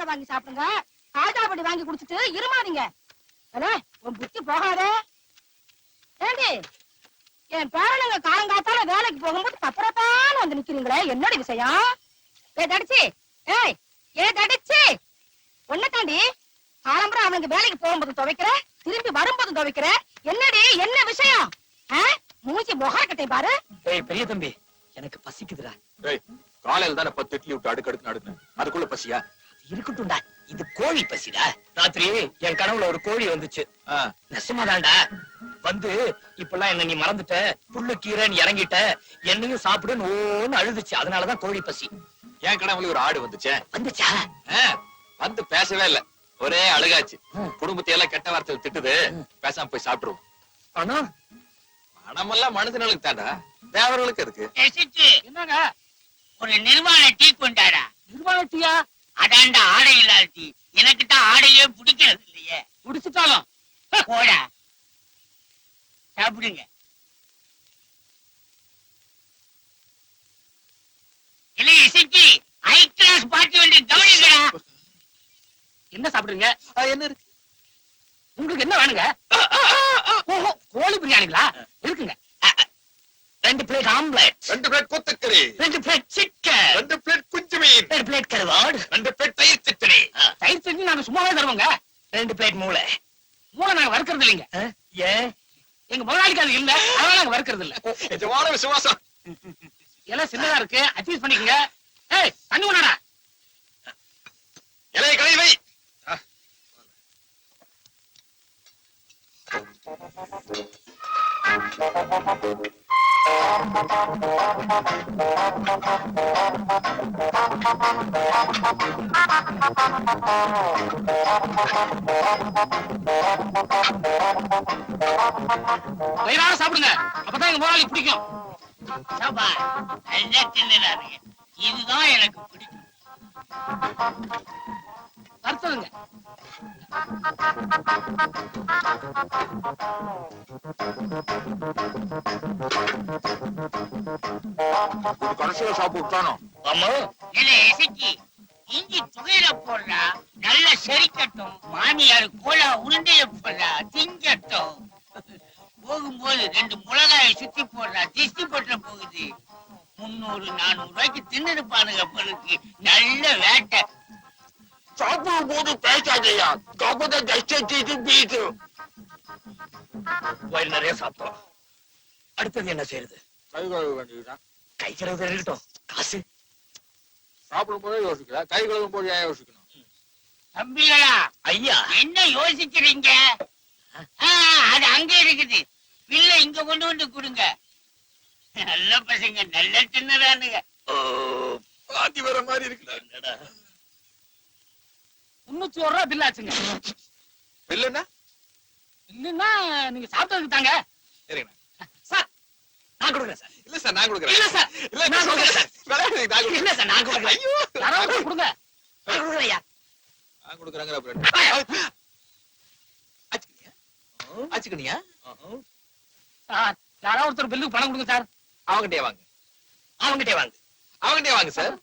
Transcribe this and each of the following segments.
உருண்டை வாங்கி சாப்பிடுங்க. காஜா பொடி வாங்கி குடிச்சிட்டு இருமாதீங்க. உன் புத்தி போகாதே. ஏண்டி? என் பேரனுங்க காலங்காத்தால வேலைக்கு போகும்போது பப்பரப்பான வந்து நிக்கிறீங்களே என்னோட விஷயம்? ஏ தடிச்சு. ஏய் ஏ தடிச்சு. ஒன்ன தாண்டி காலம்பரம் அவனுக்கு வேலைக்கு போகும்போது துவைக்கிற திரும்பி வரும்போது துவைக்கிற என்னடி என்ன விஷயம்? மூஞ்சி முகாக்கட்டை பாரு. ஏய் பெரிய தம்பி எனக்கு பசிக்குதுடா. ஏய் காலையில தானே பத்து இட்லி விட்டு அடுக்கடுக்கு அடுக்கு அதுக்குள்ள பசியா? இருக்கட்டும்டா. இது கோழி பசிடா. ராத்திரி என் கனவுல ஒரு கோழி வந்துச்சு. நெசமாதான்டா. வந்து இப்பெல்லாம் என்ன நீ மறந்துட்ட? புல்லு கீரை நீ இறங்கிட்ட. என்னையும் சாப்பிடுன்னு ஓன்னு அழுதுச்சு. அதனாலதான் கோழி பசி. என் கனவுல ஒரு ஆடு வந்துச்சே. வந்துச்சா? வந்து பேசவே இல்ல. ஒரே அழுகாச்சு. குடும்பத்தை எல்லாம் கெட்ட வார்த்தையில திட்டுது. பேசாம போய் சாப்பிட்டுருவோம். ஆனா? மனமெல்லாம் மனுஷனுக்கு தாண்டா தேவர்களுக்கு இருக்கு. என்னங்க? ஒரு நிர்வாண டீ கொண்டாடா. நிர்வாகத்தியா அதான்டா ஆடை இல்லாத டீ எனக்கு தான் ஆடையே பிடிக்கிறது இல்லையே முடிச்சுட்டாலும் போடா சாப்பிடுங்க இல்லை இசைக்கு ஹை கிளாஸ் பார்ட்டி வந்து கவனிக்கடா என்ன சாப்பிடுறீங்க? ஆ, என்ன இருக்கு? உங்களுக்கு என்ன வேணுங்க? ஓஹோ கோழி பிரியாணிங்களா? இருக்குங்க. ரெண்டு பிளேட் ஆம்லெட் ரெண்டு பிளேட் கொத்துக்கறி. ரெண்டு பிளேட் சிக்கன் ரெண்டு பிளேட் குஞ்சு மீன் ரெண்டு பிளேட் கருவாடு. ரெண்டு பிளேட் தயிர் சட்னி தயிர் செஞ்சு நாங்க சும்மாவே தருவோங்க. ரெண்டு பிளேட் மூளை. மூளை நாங்க வறுக்கிறது இல்லைங்க. ஏன்? எங்க முதலாளிக்கு அது இல்ல. அதனால நாங்க வறுக்கிறது இல்ல. நிஜமான விசுவாசம். எல்லாம் சின்னதா இருக்கு. அட்ஜஸ்ட் பண்ணிக்கங்க. ஏய் தண்ணி கொண்டாடா இலைய கலை வை. ஆ. வயிறார சாப்பிடுங்க. அப்பதான் எங்க முதலாளி பிடிக்கும். இதுதான் எனக்கு பிடிக்கும். இது கடைசியில சாப்பிட்டானோ ஆமா இல்லை இசைக்கு? இஞ்சி துகையில போடுறா நல்லா செரிக்கட்டும் மாமியார் கோலா உருண்டைய போடுறா திங்கட்டும். போகும்போது ரெண்டு மிளகாயை சுத்தி போடுறா திஷ்டி போட்டுற போகுது. முன்னூறு நானூறு ரூபாய்க்கு தின்னு பாருங்க பொருளுக்கு நல்ல வேட்டை. சாப்பிடும் போது பேசாதையா. கபத தஷ்டி பீட்டு வயிறு நிறைய சாப்பிட்டோம். அடுத்தது என்ன செய்யறது கை கழுவ வேண்டியதுதான். கை கழுவு இருக்கட்டும். காசு. சாப்பிடும் போதே யோசிக்கல கை கழுவும் போது ஏன் யோசிக்கணும்? தம்பிகளா ஐயா. என்ன யோசிக்கிறீங்க? ஆ, அது அங்க இருக்குது. பில்ல இங்க கொண்டு வந்து கொடுங்க. நல்ல பசங்க நல்ல தின்னுறானுங்க. ஓ, பாத்தி வர மாதிரி இருக்குடா. என்னடா? முன்னூத்தி ஒரு ரூபா பில் ஆச்சுங்க. இல்லன்னா இல்லைன்னா நீங்க சாப்பிட்டதுக்கு தாங்க. சரிங்கண்ணா சார் நான் கொடுக்குறேன் சார். இல்ல சார் நான் கொடுக்குறேன். இல்ல சார் இல்ல நான் கொடுக்குறேன் சார். இல்ல சார் நான் கொடுக்குறேன். ஐயோ. யாராவது கொடுங்க. நான் கொடுக்குறேன் ஐயா. நான் கொடுக்குறேங்கிற அப்புறம் ஆச்சுக்கணியா ஆச்சுக்கணியா சார் யாராவது ஒருத்தர் பில்லுக்கு பணம் கொடுங்க சார். அவங்கிட்டே வாங்க. அவங்ககிட்டே வாங்க. அவங்கிட்டே வாங்க சார்.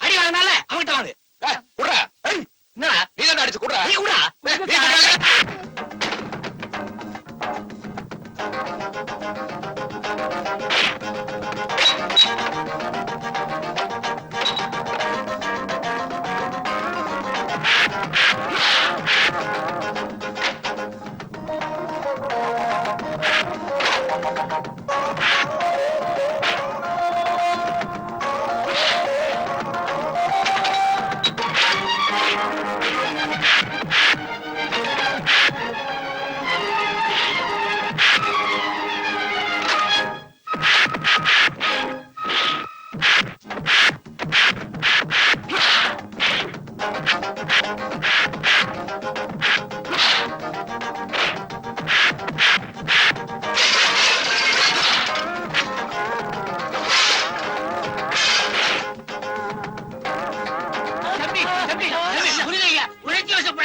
அடி வாங்கினால அவங்ககிட்ட வாங்க.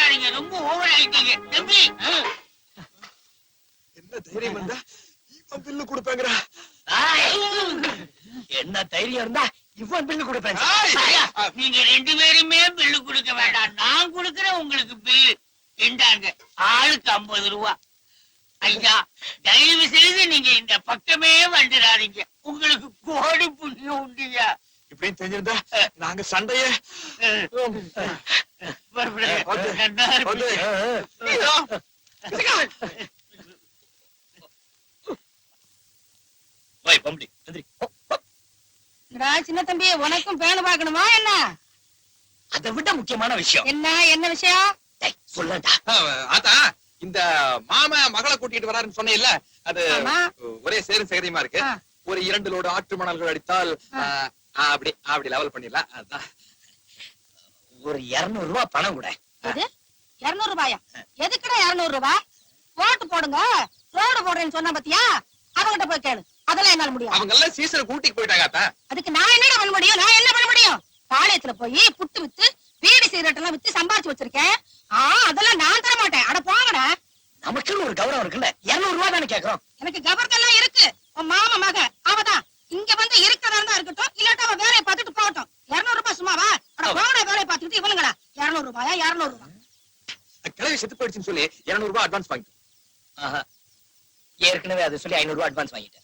வசப்படாதீங்க ரொம்ப ஓவர் ஆயிட்டீங்க. தம்பி. என்ன தைரியம் இருந்தா இவன் பில்லு கொடுப்பேங்கிறா. என்ன தைரியம் இருந்தா இவன் பில்லு கொடுப்பேன். நீங்க ரெண்டு பேருமே பில்லு கொடுக்க வேண்டாம். நான் இந்தாங்க. ஆளுக்கு ஐம்பது ரூபா. ஐயா தயவு செய்து நீங்க இந்த பக்கமே வந்துடாதீங்க. உங்களுக்கு கோடி புண்ணியம் உண்டுயா? இப்படின்னு தெரிஞ்சிருந்தா நாங்க சண்டைய. சின்ன தம்பி உனக்கும் பேனு பார்க்கணுமா என்ன? அதை விட முக்கியமான விஷயம். என்ன என்ன விஷயம்? டேய், சொல்லண்டா ஆத்தா இந்த மாமா மகளை கூட்டிட்டு வராருன்னு சொன்னேன்ல அது. ஒரே சேரும் சேகரியமா இருக்கு. ஒரு இரண்டு லோடு ஆற்று மணல்கள் அடித்தால் அப்படி அப்படி லெவல் பண்ணிடலாம். அதான். ஒரு இருநூறு ரூபாய் பணம் கூட. இருநூறு ரூபாயா? எதுக்குடா இருநூறு ரூபாய் ஓட்டு போடுங்க. ரோடு போடுறேன்னு சொன்னா பாத்தியா? அவங்கிட்ட போய் கேளு. அதெல்லாம் என்னால முடியாது. அவங்க எல்லாம் சீசனை கூட்டிட்டு போயிட்டாங்க அதுக்கு நான் என்னடா பண்ண முடியும்? நான் என்ன பண்ண முடியும்? பாளையத்துல போய் புட்டு வித்து பீடி சிகரெட் எல்லாம் வித்து சம்பாதிச்சு வச்சிருக்கேன். ஆ அதெல்லாம் நான் தர மாட்டேன். அட போங்கடா. நமக்குன்னு ஒரு கௌரவம் இருக்குல்ல. இருநூறு ரூபாய் தானே கேக்குறோம். எனக்கு கபர்க்கெல்லாம் இருக்கு. உன் மாமா மக அவதான். இங்க வந்து இருக்கிறதா இருந்தா இருக்கட்டும் இல்லாட்டா அவ வேலையை பார்த்துட்டு போகட்டும். இருநூறு ரூபாய் சும்மாவா? போங்கடா வேலையை பார்த்துட்டு இவனுங்களா? இருநூறு ரூபாயா? இருநூறு ரூபாய் கிளவி செத்து போயிடுச்சுன்னு சொல்லி இருநூறு ரூபாய் அட்வான்ஸ் வாங்கி ஆஹா. ஏற்கனவே அதை சொல்லி ஐநூறு ரூபாய் அட்வான்ஸ் வாங்கிட்டேன்.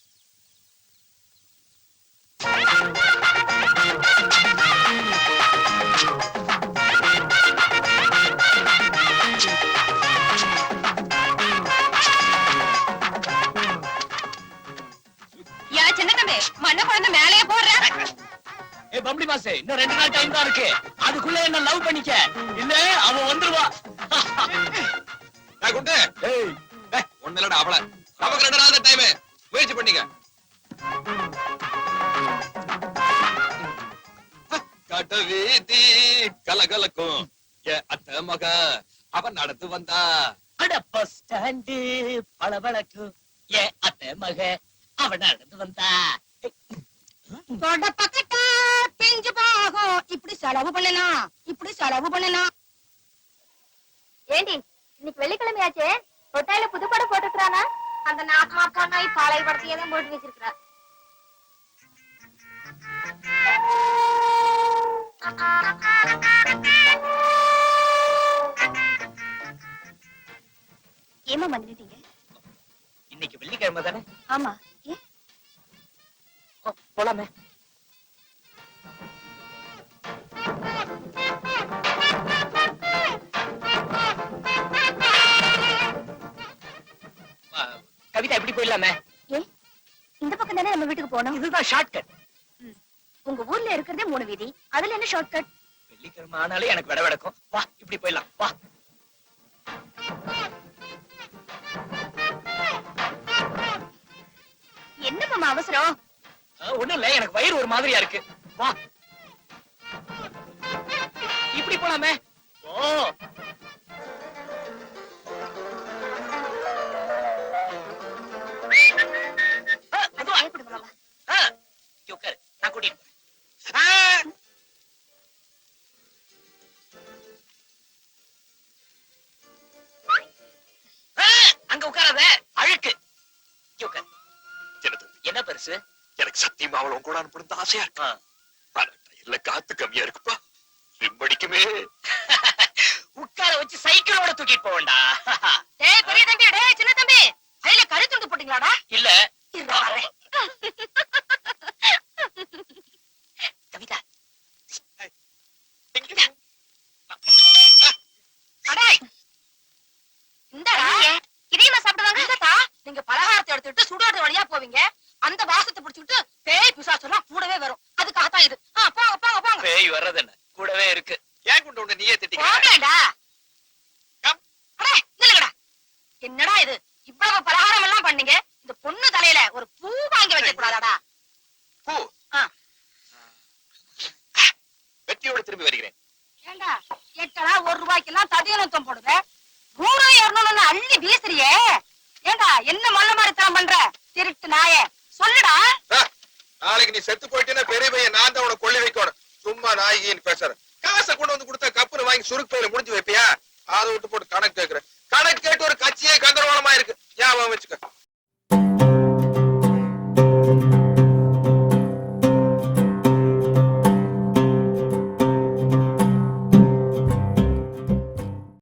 மாசே இன்னும் ரெண்டு நாள் டைம் தான் இருக்கு. அதுக்குள்ள என்ன லவ் பண்ணிக்க? இல்ல அவன் வந்துருவா. நான் குண்டு ஏய். டேய், ஒண்ணு இல்லடா அவள. நமக்கு ரெண்டு நாள் டைம் முயற்சி பண்ணிக்க. கட்ட வீதி கலகலக்கும். அத்த மக அவன் நடந்து வந்தா. அட பஸ் ஸ்டாண்டு பளபளக்கு ஏ அத்தை மக அவன் நடந்து வந்தா. தொட செலவு பண்ணலாம் இப்படி செலவு பண்ணலாம் ஏண்டி இன்னைக்கு வெள்ளிக்கிழமையாச்சே? கொட்டாயில புது படம் போட்டுக்கிறானா அந்த நாட்டமா பொண்ணாய் பாலை படத்தையே தான் போட்டு வச்சிருக்கிறா. ஏமா வந்துட்டீங்க இன்னைக்கு வெள்ளிக்கிழமை தானே? ஆமா. ஏ ஓ, போலாமே. கவிதா எப்படி போயிடலாமே. இந்த பக்கம் தானே நம்ம வீட்டுக்கு போனோம் இதுதான் ஷார்ட்கட் உங்க ஊர்ல இருக்கிறதே மூணு வீதி. அதுல என்ன ஷார்ட்கட் வெள்ளிக்கிழமை ஆனாலே எனக்கு விட விடக்கும். வா இப்படி போயிடலாம். வா. என்ன மாமா அவசரம்? ஒண்ணும் இல்ல. எனக்கு வயிறு ஒரு மாதிரியா இருக்கு. வா. இப்படி போலாமே. ஓ அங்க உட்காராத. அழுக்கு. என்ன பெருசு? எனக்கு சத்தியமா அவளை கூட அனுப்பணும் ஆசையா இருக்கு. இல்ல காத்து கம்மியா இருக்குப்பா. ரிம்படிக்குமே உட்கார வச்சு சைக்கிளோட தூக்கிட்டு போவேண்டா டேய் பெரிய தம்பி டேய் சின்ன தம்பி கையில கறி துண்டு போட்டீங்களாடா இல்ல இருடா வரேன். கவிதா அடே இந்தடா இதையுமா சாப்பிடுவாங்க இந்தடா நீங்க பலகாரத்தை எடுத்துட்டு சுடுகாடு வழியா போவீங்க. அந்த வாசத்தை புடிச்சுட்டு பேய் பிசாசெல்லாம் கூடவே வரும். அதுக்காகத்தான் இது. ஆ போங்க போங்க போங்க. பேய் வர்றது என்ன? கூடவே இருக்கு. ஏன் கொண்டு உன்னை நீயே திட்டிக்க போங்கடா அடே நில்லுங்கடா. என்னடா இது? இவ்வளவு பலகாரம் எல்லாம் பண்ணீங்க. இந்த பொண்ணு தலையில ஒரு பூ வாங்கி வைக்க கூடாதாடா பூ ஆ. வெற்றியோட திரும்பி வருகிறேன் ஏண்டா எட்டடா ஒரு ரூபாய்க்கெல்லாம் ததியனத்தம் போடுற நூறு இருநூறு அள்ளி வீசுறியே ஏண்டா என்ன மல்ல மாதிரி தான் பண்ற திருட்டு நாயே சொல்லுடா ஆ, நாளைக்கு நீ செத்து போயிட்டேன்னா பெரிய பையன் நான் தான் உனக்கு கொள்ளி வைக்கணும். சும்மா நாயகின்னு பேசுறேன். காசை கொண்டு வந்து கொடுத்தா கப்புனு வாங்கி சுருக்கு பையில முடிஞ்சு வைப்பியா? அதை விட்டு போட்டு கணக்கு கேட்கிறேன். கணக்கு கேட்டு ஒரு கட்சியே கந்தரவாளமா இருக்கு ஞாபகம் வச்சுக்க.